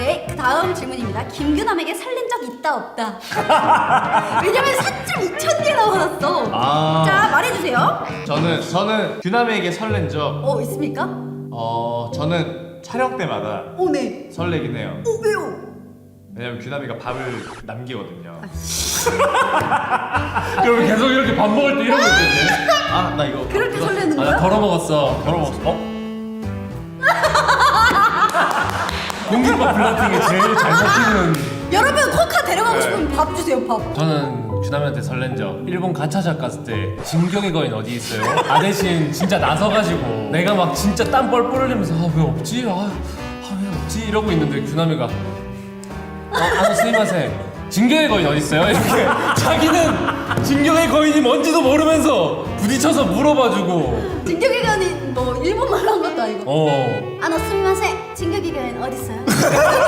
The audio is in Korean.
네, 그 다음 질문입니다. 김규남에게 설렌 적 있다 없다. 왜냐면 4점 2천 개나 받았어. 아. 자, 말해주세요. 저는 저는 규남에게 설렌 적 어, 있습니까? 어, 저는 촬영 때마다 어, 네. 설레긴 해요. 어, 왜요? 왜냐면 규남이가 밥을 남기거든요. 그럼 계속 이렇게 밥 먹을 때 이러고 있는데. 아, 나 이거 그렇게 이거 설레는 아, 거야? 나 덜어 먹었어. 덜어 먹었어. 어? 공깃밥 플라팅이 제일 잘 먹히는. 여러분, 코카 데려가고 네. 싶으면 밥 주세요, 밥. 저는 규남이한테 설렌 적 일본 가차샵 갔을 때 진격의 거인 어디 있어요? 아 대신 진짜 나서가지고 내가 막 진짜 땀 뻘뻘 흘리면서 아 왜 없지? 아, 아왜 없지? 이러고 있는데 규남이가 어, 아노 스미마세 진격의 거인 어디 있어요? 이렇게 자기는 진격의 거인이 뭔지도 모르면서 부딪혀서 물어봐주고 진격의 견이 뭐 일본말로 한 것도 아니고. 어 아, 너 스미마세. 진격의 견 어딨어요?